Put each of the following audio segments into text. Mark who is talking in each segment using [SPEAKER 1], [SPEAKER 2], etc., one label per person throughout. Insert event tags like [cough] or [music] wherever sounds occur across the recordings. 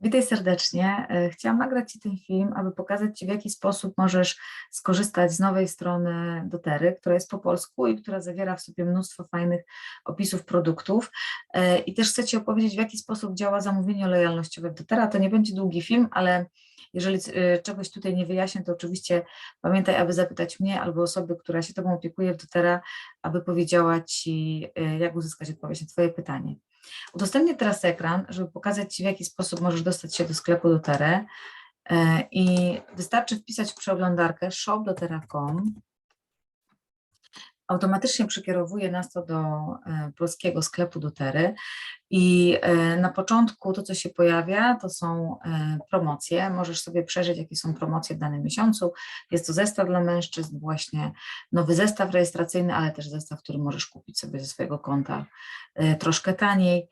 [SPEAKER 1] Witaj serdecznie. E, Chciałam nagrać Ci ten film, aby pokazać Ci, w jaki sposób możesz skorzystać z nowej strony Dotery, która jest po polsku i która zawiera w sobie mnóstwo fajnych opisów produktów. E, I też chcę Ci opowiedzieć, w jaki sposób działa zamówienie lojalnościowe w Dotera. To nie będzie długi film, ale jeżeli e, czegoś tutaj nie wyjaśnię, to oczywiście pamiętaj, aby zapytać mnie albo osoby, która się Tobą opiekuje w Dotera, aby powiedziała Ci, jak uzyskać odpowiedź na Twoje pytanie. Udostępnię teraz ekran, żeby pokazać Ci, w jaki sposób możesz dostać się do sklepu doTERE e, i wystarczy wpisać w przeglądarkę shop.dotera.com. Automatycznie przekierowuje nas to do e, polskiego sklepu doTERY i e, na początku to, co się pojawia, to są promocje. Możesz sobie przejrzeć, jakie są promocje w danym miesiącu. Jest to zestaw dla mężczyzn, właśnie nowy zestaw rejestracyjny, ale też zestaw, który możesz kupić sobie ze swojego konta troszkę taniej.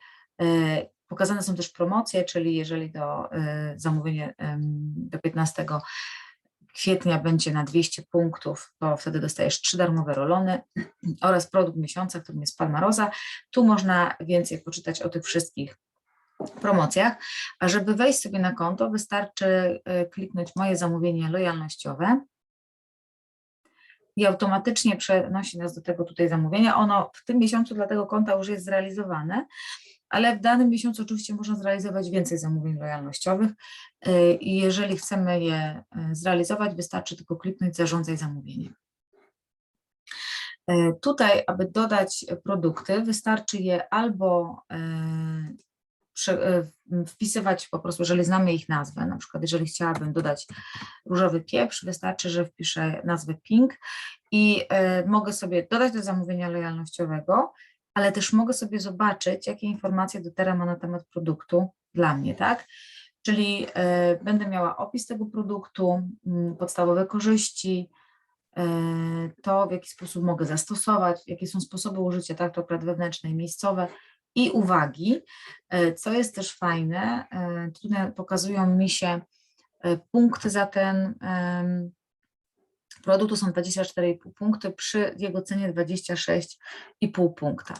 [SPEAKER 1] Pokazane są też promocje, czyli jeżeli do zamówienia do 15 kwietnia będzie na 200 punktów, to wtedy dostajesz trzy darmowe rolony [clears throat] oraz produkt miesiąca, którym jest Palmaroza. Tu można więcej poczytać o tych wszystkich promocjach, a żeby wejść sobie na konto wystarczy kliknąć moje zamówienie lojalnościowe i automatycznie przenosi nas do tego tutaj zamówienia. Ono w tym miesiącu dla tego konta już jest zrealizowane, ale w danym miesiącu oczywiście można zrealizować więcej zamówień lojalnościowych y, i jeżeli chcemy je y, zrealizować, wystarczy tylko kliknąć zarządzaj zamówieniem. Y, tutaj, aby dodać produkty, wystarczy je albo wpisywać po prostu, jeżeli znamy ich nazwę, na przykład jeżeli chciałabym dodać różowy pieprz, wystarczy, że wpiszę nazwę pink i mogę sobie dodać do zamówienia lojalnościowego ale też mogę sobie zobaczyć, jakie informacje dotera ma na temat produktu dla mnie, tak? Czyli y, będę miała opis tego produktu, y, podstawowe korzyści, y, to w jaki sposób mogę zastosować, jakie są sposoby użycia, tak, to akurat wewnętrzne i miejscowe i uwagi. Co jest też fajne, tutaj pokazują mi się punkty za ten produktu są 24,5 punkty, przy jego cenie 26,5 punkta.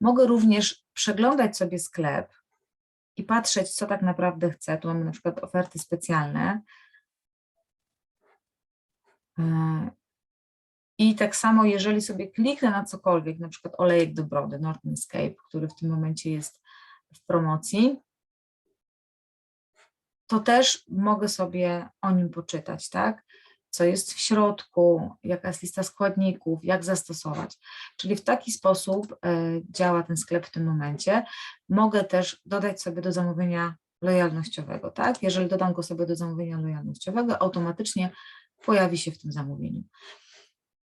[SPEAKER 1] Mogę również przeglądać sobie sklep i patrzeć, co tak naprawdę chcę. Tu mamy na przykład oferty specjalne. E, I tak samo, jeżeli sobie kliknę na cokolwiek, na przykład olejek do brody, Norton Escape, który w tym momencie jest w promocji, to też mogę sobie o nim poczytać, tak? Co jest w środku, jaka jest lista składników, jak zastosować. Czyli w taki sposób e, działa ten sklep w tym momencie. Mogę też dodać sobie do zamówienia lojalnościowego, tak? Jeżeli dodam go sobie do zamówienia lojalnościowego, automatycznie pojawi się w tym zamówieniu.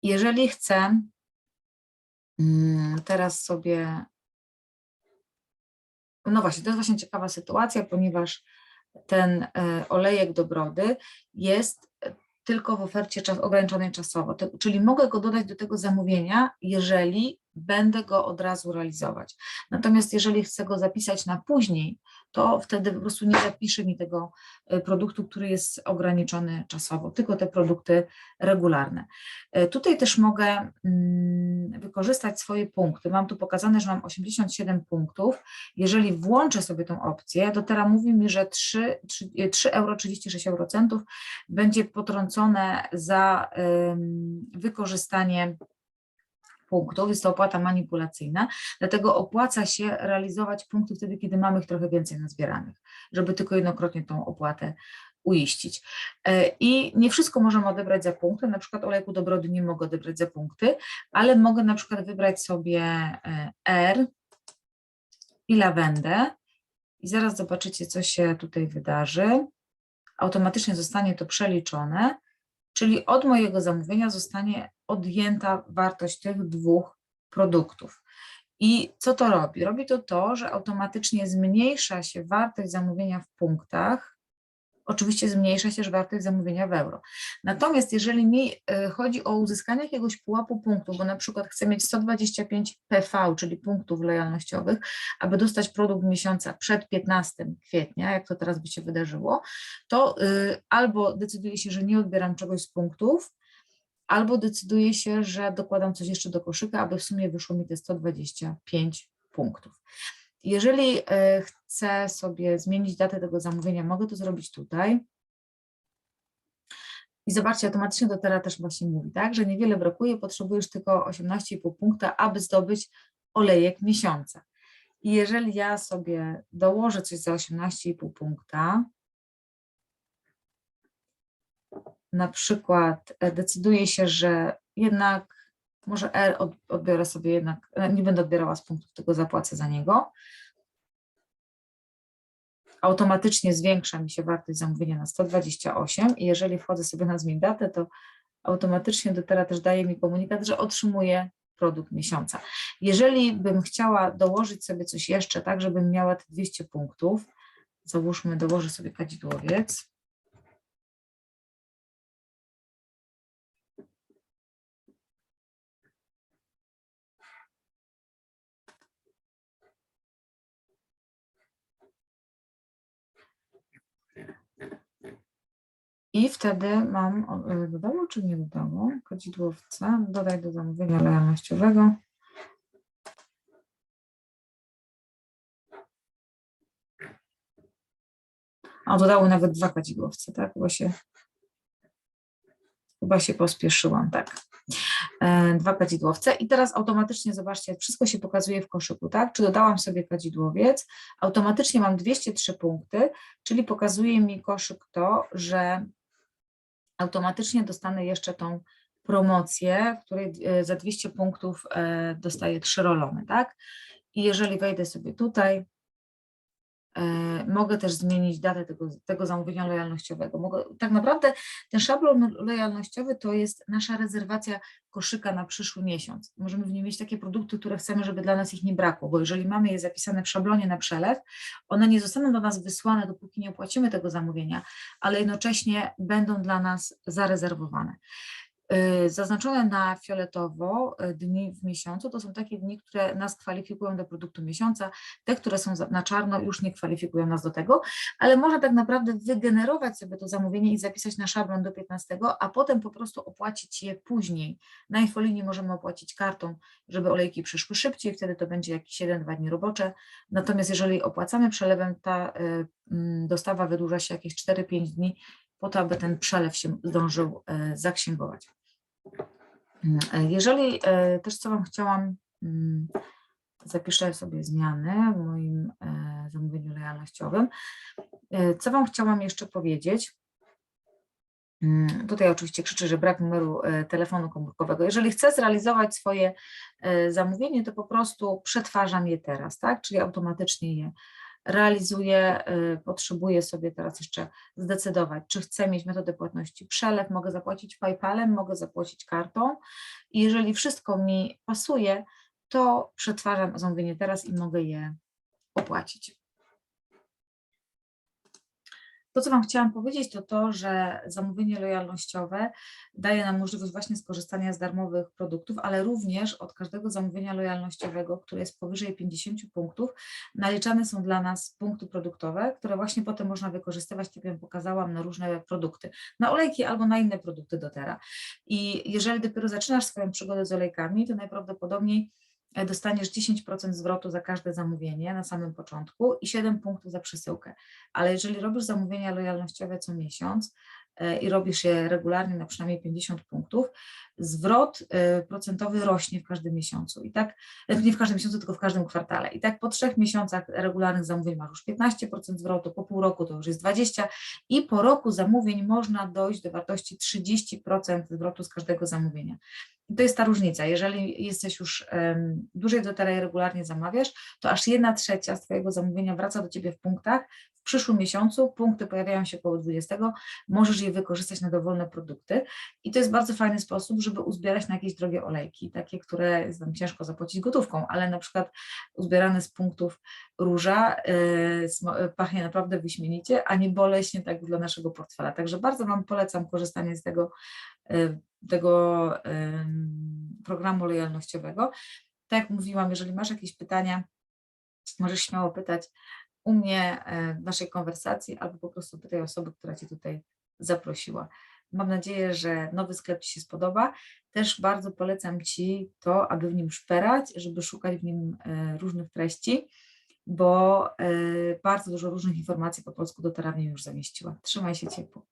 [SPEAKER 1] Jeżeli chcę mm, teraz sobie, no właśnie, to jest właśnie ciekawa sytuacja, ponieważ ten e, olejek do brody jest tylko w ofercie czas, ograniczonej czasowo, czyli mogę go dodać do tego zamówienia, jeżeli będę go od razu realizować. Natomiast jeżeli chcę go zapisać na później, to wtedy po prostu nie zapisze mi tego e, produktu, który jest ograniczony czasowo, tylko te produkty regularne. E, tutaj też mogę mm, wykorzystać swoje punkty. Mam tu pokazane, że mam 87 punktów. Jeżeli włączę sobie tą opcję, to teraz mówi mi, że 3, 3, 3 euro 36 eurocentów będzie potrącone za wykorzystanie punktów, jest to opłata manipulacyjna, dlatego opłaca się realizować punkty wtedy, kiedy mamy ich trochę więcej nazbieranych, żeby tylko jednokrotnie tą opłatę uiścić. E, I nie wszystko możemy odebrać za punkty, na przykład olejku do brody nie mogę odebrać za punkty, ale mogę na przykład wybrać sobie e, R i lawendę i zaraz zobaczycie, co się tutaj wydarzy. Automatycznie zostanie to przeliczone czyli od mojego zamówienia zostanie odjęta wartość tych dwóch produktów. I co to robi? Robi to to, że automatycznie zmniejsza się wartość zamówienia w punktach, oczywiście zmniejsza się wartość zamówienia w euro. Natomiast jeżeli mi e, chodzi o uzyskanie jakiegoś pułapu punktów, bo na przykład chcę mieć 125 PV, czyli punktów lojalnościowych, aby dostać produkt miesiąca przed 15 kwietnia, jak to teraz by się wydarzyło, to y, albo decyduję się, że nie odbieram czegoś z punktów, albo decyduję się, że dokładam coś jeszcze do koszyka, aby w sumie wyszło mi te 125 punktów. Jeżeli e, chcę sobie zmienić datę tego zamówienia, mogę to zrobić tutaj. I zobaczcie, automatycznie do teraz też właśnie mówi, tak, że niewiele brakuje, potrzebujesz tylko 18,5 punkta, aby zdobyć olejek miesiąca. I jeżeli ja sobie dołożę coś za 18,5 punkta, na przykład e, decyduję się, że jednak może R od- odbiorę sobie jednak, e, nie będę odbierała z punktów, tylko zapłacę za niego. Automatycznie zwiększa mi się wartość zamówienia na 128 i jeżeli wchodzę sobie na zmień datę, to automatycznie do teraz też daje mi komunikat, że otrzymuję produkt miesiąca. Jeżeli bym chciała dołożyć sobie coś jeszcze, tak żebym miała te 200 punktów, załóżmy, dołożę sobie kadzidłowiec. I wtedy mam, o, y, dodało czy nie dodało? Kadzidłowca, dodaj do zamówienia lojalnościowego. A dodało nawet dwa kadzidłowce, tak? Chyba się, chyba się pospieszyłam, tak. E, Dwa kadzidłowce i teraz automatycznie zobaczcie, wszystko się pokazuje w koszyku, tak? Czy dodałam sobie kadzidłowiec, automatycznie mam 203 punkty, czyli pokazuje mi koszyk to, że automatycznie dostanę jeszcze tą promocję, w której e, za 200 punktów e, dostaję trzy rolony, tak? I jeżeli wejdę sobie tutaj, mogę też zmienić datę tego, tego zamówienia lojalnościowego. Mogę, tak naprawdę ten szablon lojalnościowy to jest nasza rezerwacja koszyka na przyszły miesiąc. Możemy w nim mieć takie produkty, które chcemy, żeby dla nas ich nie brakło, bo jeżeli mamy je zapisane w szablonie na przelew, one nie zostaną do nas wysłane, dopóki nie opłacimy tego zamówienia, ale jednocześnie będą dla nas zarezerwowane. Y, Zaznaczone na fioletowo y, dni w miesiącu to są takie dni, które nas kwalifikują do produktu miesiąca. Te, które są na czarno, już nie kwalifikują nas do tego, ale można tak naprawdę wygenerować sobie to zamówienie i zapisać na szablon do 15, a potem po prostu opłacić je później. Na infolinii możemy opłacić kartą, żeby olejki przyszły szybciej, wtedy to będzie jakieś 7-2 dni robocze. Natomiast jeżeli opłacamy przelewem, ta mm, dostawa wydłuża się jakieś 4-5 dni po to, aby ten przelew się zdążył e, zaksięgować. Mm, Jeżeli e, też co Wam chciałam, mm, zapiszę sobie zmiany w moim e, zamówieniu lojalnościowym. E, Co Wam chciałam jeszcze powiedzieć? Mm, Tutaj oczywiście krzyczę, że brak numeru telefonu komórkowego. Jeżeli chcę zrealizować swoje zamówienie, to po prostu przetwarzam je teraz, tak? Czyli automatycznie je realizuję, y, potrzebuję sobie teraz jeszcze zdecydować, czy chcę mieć metodę płatności przelew, mogę zapłacić PayPalem, mogę zapłacić kartą i jeżeli wszystko mi pasuje, to przetwarzam zamówienie teraz i mogę je opłacić. To, co Wam chciałam powiedzieć, to to, że zamówienie lojalnościowe daje nam możliwość właśnie skorzystania z darmowych produktów, ale również od każdego zamówienia lojalnościowego, które jest powyżej 50 punktów, naliczane są dla nas punkty produktowe, które właśnie potem można wykorzystywać, tak jak pokazałam, na różne produkty, na olejki albo na inne produkty dotera. I jeżeli dopiero zaczynasz swoją przygodę z olejkami, to najprawdopodobniej dostaniesz 10% zwrotu za każde zamówienie na samym początku i 7 punktów za przesyłkę. Ale jeżeli robisz zamówienia lojalnościowe co miesiąc e, i robisz je regularnie na przynajmniej 50 punktów, zwrot e, procentowy rośnie w każdym miesiącu. I tak, e, nie w każdym miesiącu, tylko w każdym kwartale. I tak po trzech miesiącach regularnych zamówień masz już 15% zwrotu, po pół roku to już jest 20% i po roku zamówień można dojść do wartości 30% zwrotu z każdego zamówienia. To jest ta różnica. Jeżeli jesteś już um, dłużej do i regularnie zamawiasz, to aż jedna trzecia z Twojego zamówienia wraca do Ciebie w punktach. W przyszłym miesiącu punkty pojawiają się około 20, możesz je wykorzystać na dowolne produkty i to jest bardzo fajny sposób, żeby uzbierać na jakieś drogie olejki, takie, które jest nam ciężko zapłacić gotówką, ale na przykład uzbierane z punktów róża yy, pachnie naprawdę wyśmienicie, a nie boleśnie tak dla naszego portfela. Także bardzo Wam polecam korzystanie z tego, yy, tego ym, programu lojalnościowego. Tak jak mówiłam, jeżeli masz jakieś pytania, możesz śmiało pytać u mnie e, w naszej konwersacji albo po prostu pytaj osoby, która Cię tutaj zaprosiła. Mam nadzieję, że nowy sklep Ci się spodoba. Też bardzo polecam Ci to, aby w nim szperać, żeby szukać w nim e, różnych treści bo e, bardzo dużo różnych informacji po polsku do Tarawnie już zamieściła. Trzymaj się ciepło.